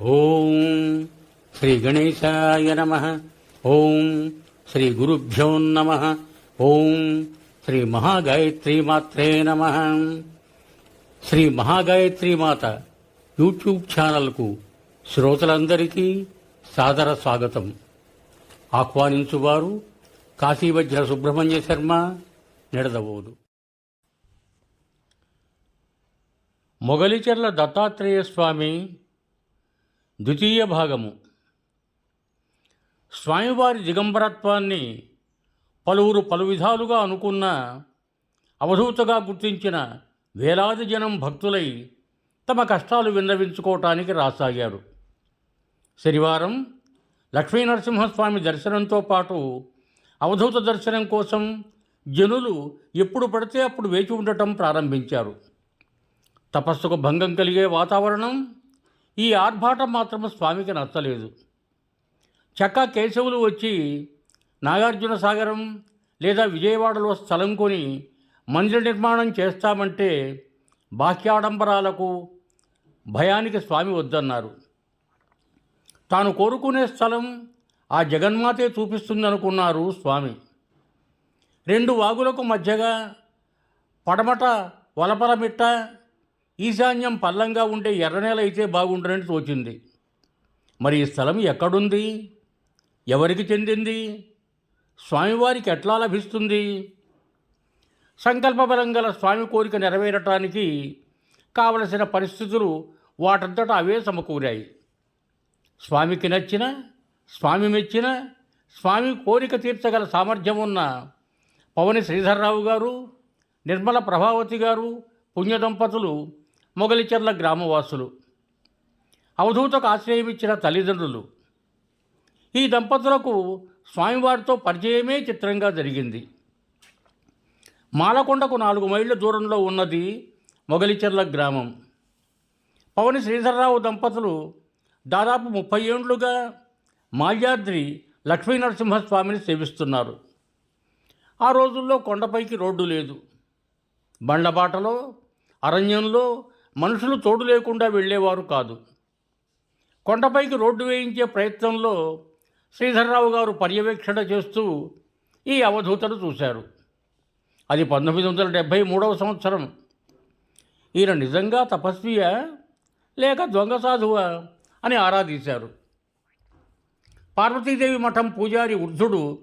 ఓం శ్రీ గణేశాయ నమ. ఓం శ్రీ గురుభ్యో నమ. ఓం శ్రీ మహాగాయత్రి మాత్రే నమ. శ్రీ మహాగాయత్రి మాత యూట్యూబ్ ఛానల్కు శ్రోతలందరికీ సాదర స్వాగతం. ఆహ్వానించువారు కాశీవజ్ర సుబ్రహ్మణ్య శర్మ నిడదవోదు. మొగలిచెర్ల దత్తాత్రేయ స్వామి ద్వితీయ భాగము. స్వామివారి దిగంబరత్వాన్ని పలువురు పలు విధాలుగా అనుకున్న అవధూతగా గుర్తించిన వేలాది జనం భక్తులై తమ కష్టాలు విన్నవించుకోవటానికి రాసాగారు. శనివారం లక్ష్మీనరసింహస్వామి దర్శనంతో పాటు అవధూత దర్శనం కోసం జనులు ఎప్పుడు పడితే అప్పుడు వేచి ఉండటం ప్రారంభించారు. తపస్సుకు భంగం కలిగే వాతావరణం ఈ ఆర్భాటం మాత్రం స్వామికి నచ్చలేదు. చక్కా కేశవులు వచ్చి నాగార్జున సాగరం లేదా విజయవాడలో స్థలం కొని మందిర నిర్మాణం చేస్తామంటే బాహ్యాడంబరాలకు భయానికి స్వామి వద్దన్నారు. తాను కోరుకునే స్థలం ఆ జగన్మాతే చూపిస్తుందనుకున్నారు స్వామి. రెండు వాగులకు మధ్యగా పడమట వలపలమిట్ట ఈశాన్యం పల్లంగా ఉండే ఎర్రనేల అయితే బాగుంటుందని తోచింది. మరి ఈ స్థలం ఎక్కడుంది? ఎవరికి చెందింది? స్వామివారికి ఎట్లా లభిస్తుంది? సంకల్పబలం గల స్వామి కోరిక నెరవేరటానికి కావలసిన పరిస్థితులు వాటంతటా అవే సమకూరాయి. స్వామికి నచ్చిన స్వామి మెచ్చిన స్వామి కోరిక తీర్చగల సామర్థ్యం ఉన్న పవని శ్రీధర్రావు గారు నిర్మల ప్రభావతి గారు పుణ్య దంపతులు మొగలిచెర్ల గ్రామవాసులు. అవధూతకు ఆశ్రయమిచ్చిన తల్లిదండ్రులు. ఈ దంపతులకు స్వామివారితో పరిచయమే చిత్రంగా జరిగింది. మాలకొండకు నాలుగు మైళ్ళ దూరంలో ఉన్నది మొగలిచెర్ల గ్రామం. పవని శ్రీధర్రావు దంపతులు దాదాపు ముప్పై ఏండ్లుగా మాల్యాద్రి లక్ష్మీ నరసింహస్వామిని సేవిస్తున్నారు. ఆ రోజుల్లో కొండపైకి రోడ్డు లేదు. బండ్లబాటలో అరణ్యంలో మనుషులు తోడు లేకుండా వెళ్ళేవారు కాదు. కొండపైకి రోడ్డు వేయించే ప్రయత్నంలో శ్రీధర్రావు గారు పర్యవేక్షణ చేస్తూ ఈ అవధూతను చూశారు. అది పంతొమ్మిది వందల డెబ్భై మూడవ సంవత్సరం. ఈయన నిజంగా తపస్వియా లేక దొంగ సాధువా అని ఆరాధించారు పార్వతీదేవి మఠం పూజారి వృద్ధుడు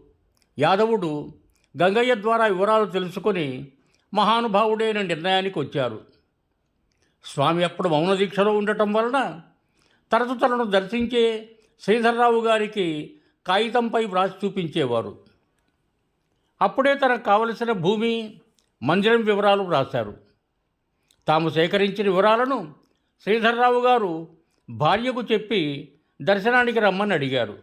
యాదవుడు గంగయ్య ద్వారా వివరాలు తెలుసుకొని మహానుభావుడైన నిర్ణయానికి వచ్చారు. స్వామి అప్పుడు మౌన దీక్షలో ఉండటం వలన తరచు తనను దర్శించే శ్రీధర్రావు గారికి కాగితంపై వ్రాసి చూపించేవారు. అప్పుడే తనకు కావలసిన భూమి మందిరం వివరాలు వ్రాశారు. తాము సేకరించిన వివరాలను శ్రీధర్రావు గారు భార్యకు చెప్పి దర్శనానికి రమ్మని అడిగారు.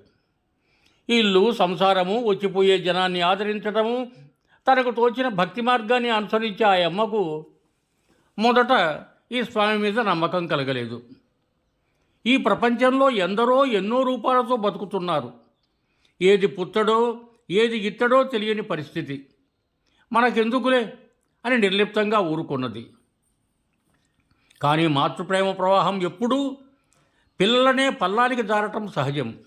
ఇల్లు సంసారము వచ్చిపోయే జనాన్ని ఆదరించడము తనకు తోచిన భక్తి మార్గాన్ని అనుసరించే ఆ అమ్మకు మొదట ఈ స్వామి మీద నమ్మకం కలగలేదు. ఈ ప్రపంచంలో ఎందరో ఎన్నో రూపాలతో బతుకుతున్నారు. ఏది పుత్తడో ఏది ఇత్తడో తెలియని పరిస్థితి. మనకెందుకులే అని నిర్లిప్తంగా ఊరుకున్నది. కానీ మాతృప్రేమ ప్రవాహం ఎప్పుడూ పిల్లలనే పల్లానికి జారటం సహజం.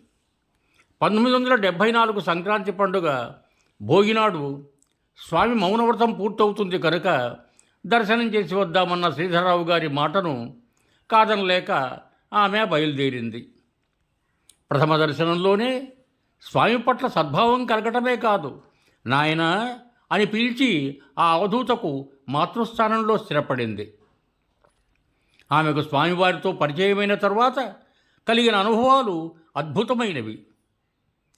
పంతొమ్మిది వందల డెబ్భై నాలుగు సంక్రాంతి పండుగ భోగినాడు స్వామి మౌనవ్రతం పూర్తవుతుంది కనుక దర్శనం చేసి వద్దామన్న శ్రీధరరావు గారి మాటను కాదనలేక ఆమె బయలుదేరింది. ప్రథమ దర్శనంలోనే స్వామి పట్ల సద్భావం కలగటమే కాదు నాయన అని పిలిచి ఆ అవధూతకు మాతృస్థానంలో స్థిరపడింది. ఆమెకు స్వామివారితో పరిచయమైన తర్వాత కలిగిన అనుభవాలు అద్భుతమైనవి.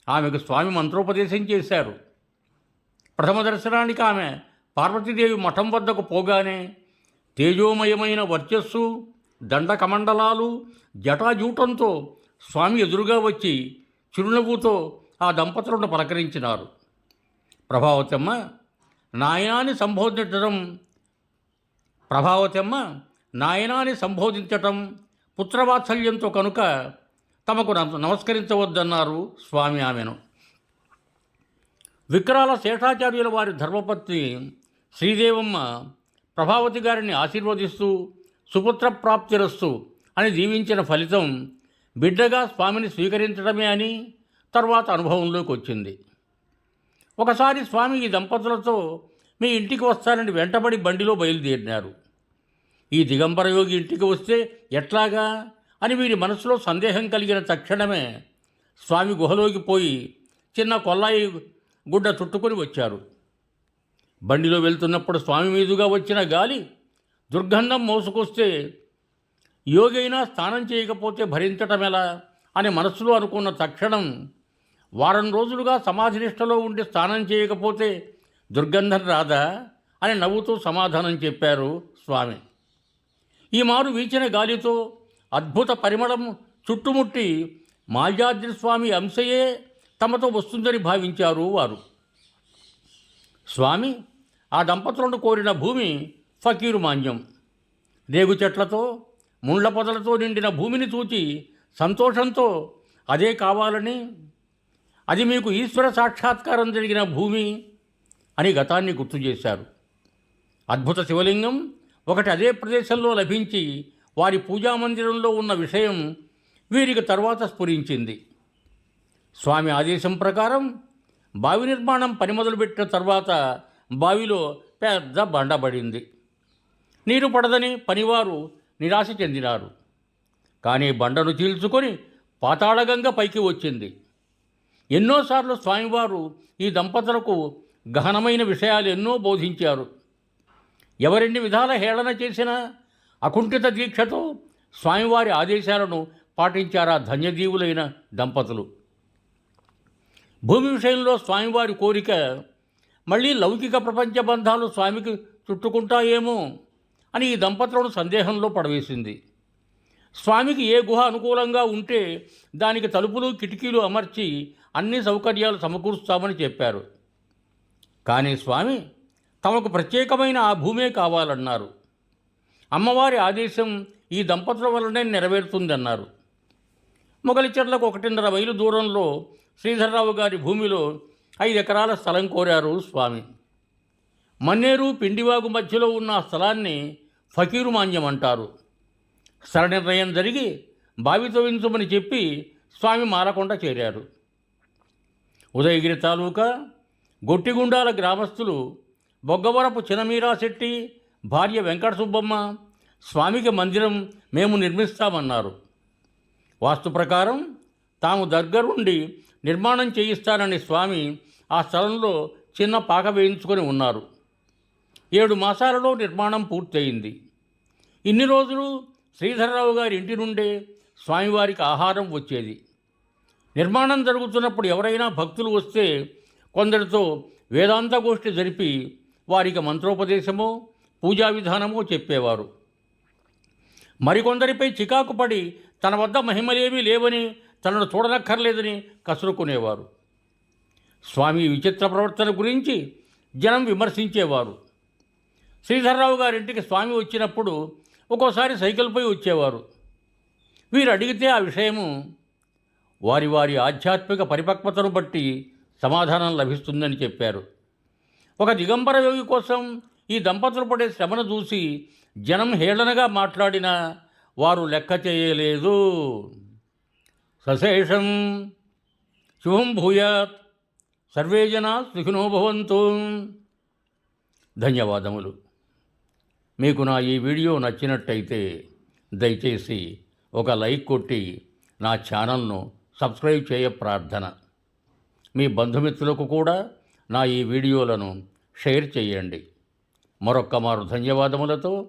ఆమెకు స్వామి మంత్రోపదేశం చేశారు. ప్రథమ దర్శనానికి ఆమె పార్వతీదేవి మఠం వద్దకు పోగానే తేజోమయమైన వర్చస్సు దండకమండలాలు జటాజూటంతో స్వామి ఎదురుగా వచ్చి చిరునవ్వుతో ఆ దంపతులను పలకరించినారు. ప్రభావతమ్మ నాయనాన్ని సంబోధించడం ప్రభావతమ్మ నాయనాన్ని సంబోధించటం పుత్రవాత్సల్యంతో కనుక తమకు నమస్కరించవద్దన్నారు స్వామి ఆమెను. విక్రాల శేషాచార్యుల వారి ధర్మపత్ని శ్రీదేవమ్మ ప్రభావతి గారిని ఆశీర్వదిస్తూ సుపుత్ర ప్రాప్తిరస్తు అని దీవించిన ఫలితం బిడ్డగా స్వామిని స్వీకరించడమే అని తర్వాత అనుభవంలోకి వచ్చింది. ఒకసారి స్వామి ఈ దంపతులతో మీ ఇంటికి వస్తానని వెంటబడి బండిలో బయలుదేరినారు. ఈ దిగంబరయోగి ఇంటికి వస్తే ఎట్లాగా? అని వీరి మనసులో సందేహం కలిగిన తక్షణమే స్వామి గుహలోకి పోయి చిన్న కొల్లాయి గుడ్డ చుట్టుకొని వచ్చారు. బండిలో వెళ్తున్నప్పుడు స్వామి మీదుగా వచ్చిన గాలి దుర్గంధం మోసుకొస్తే యోగైనా అయినా స్నానం చేయకపోతే భరించటం ఎలా అని మనసులో అనుకున్న తక్షణం వారం రోజులుగా సమాధి నిష్టలో ఉండి స్నానం చేయకపోతే దుర్గంధం రాదా అని నవ్వుతూ సమాధానం చెప్పారు స్వామి. ఈ మారు వీచిన గాలితో అద్భుత పరిమళం చుట్టుముట్టి మాల్యాద్రి స్వామి అంశయే తమతో వస్తుందని భావించారు వారు. స్వామి ఆ దంపతులను కోరిన భూమి ఫకీరు మాన్యం రేగు చెట్లతో ముండ్ల పొదలతో నిండిన భూమిని చూచి సంతోషంతో అదే కావాలని అది మీకు ఈశ్వర సాక్షాత్కారం జరిగిన భూమి అని గతాన్ని గుర్తు చేశారు. అద్భుత శివలింగం ఒకటి అదే ప్రదేశంలో లభించి వారి పూజామందిరంలో ఉన్న విషయం వీరికి తర్వాత స్ఫురించింది. స్వామి ఆదేశం ప్రకారం బావి నిర్మాణం పని మొదలుపెట్టిన తర్వాత బావిలో పెద్ద బండబడింది నీరు పడదని పనివారు నిరాశ చెందినారు. కానీ బండను చీల్చుకొని పాతాళగంగ పైకి వచ్చింది. ఎన్నోసార్లు స్వామివారు ఈ దంపతులకు గహనమైన విషయాలు ఎన్నో బోధించారు. ఎవరెన్ని విధాల హేళన చేసినా అకుంఠిత దీక్షతో స్వామివారి ఆదేశాలను పాటించారా ధన్యజీవులైన దంపతులు? భూమి విషయంలో స్వామివారి కోరిక మళ్ళీ లౌకిక ప్రపంచ బంధాలు స్వామికి చుట్టుకుంటాయేమో అని ఈ దంపతులను సందేహంలో పడవేసింది. స్వామికి ఏ గుహ అనుకూలంగా ఉంటే దానికి తలుపులు కిటికీలు అమర్చి అన్ని సౌకర్యాలు సమకూరుస్తామని చెప్పారు. కానీ స్వామి తమకు ప్రత్యేకమైన ఆ భూమే కావాలన్నారు. అమ్మవారి ఆదేశం ఈ దంపతుల వల్లనే నెరవేరుతుందన్నారు. మొగలిచెర్లకు ఒకటిన్నర మైలు దూరంలో శ్రీధర్రావు గారి భూమిలో ఐదు ఎకరాల స్థలం కోరారు స్వామి. మన్నేరు పిండివాగు మధ్యలో ఉన్న స్థలాన్ని ఫకీరు మాన్యం అంటారు. స్థల నిర్ణయం జరిగి బావి తవ్వించమని చెప్పి స్వామి మారకొండ చేరారు. ఉదయగిరి తాలూకా గొట్టిగుండాల గ్రామస్తులు బొగ్గవరపు చినమీరాశెట్టి భార్య వెంకట సుబ్బమ్మ స్వామికి మందిరం మేము నిర్మిస్తామన్నారు. వాస్తు ప్రకారం తాము దగ్గరుండి నిర్మాణం చేయిస్తానని స్వామి ఆ స్థలంలో చిన్న పాక వేయించుకొని ఉన్నారు. ఏడు మాసాలలో నిర్మాణం పూర్తయింది. ఇన్ని రోజులు శ్రీధరరావు గారి ఇంటి నుండే స్వామివారికి ఆహారం వచ్చేది. నిర్మాణం జరుగుతున్నప్పుడు ఎవరైనా భక్తులు వస్తే కొందరితో వేదాంత గోష్ఠి జరిపి వారికి మంత్రోపదేశమో పూజా విధానమో చెప్పేవారు. మరికొందరిపై చికాకు పడి తన వద్ద మహిమలేమీ లేవని తనను చూడనక్కర్లేదని కసురుకునేవారు. స్వామి విచిత్ర ప్రవర్తన గురించి జనం విమర్శించేవారు. శ్రీధర్రావు గారింటికి స్వామి వచ్చినప్పుడు ఒక్కోసారి సైకిల్పై వచ్చేవారు. వీరు అడిగితే ఆ విషయము వారి వారి ఆధ్యాత్మిక పరిపక్వతను బట్టి సమాధానం లభిస్తుందని చెప్పారు. ఒక దిగంబర యోగి కోసం ఈ దంపతులు పడే శ్రమను చూసి జనం హేళనగా మాట్లాడిన వారు లెక్క చేయలేదు. సశేషం శుభం భూయాత్. సర్వే జనా సుఖినోభవంతు ధన్యవాదములు. మీకు నా ఈ వీడియో నచ్చినట్టయితే దయచేసి ఒక లైక్ కొట్టి నా ఛానల్ను సబ్స్క్రైబ్ చేయ ప్రార్థన. మీ బంధుమిత్రులకు కూడా నా ఈ వీడియోలను షేర్ చేయండి. మరొక్క మారు ధన్యవాదములతో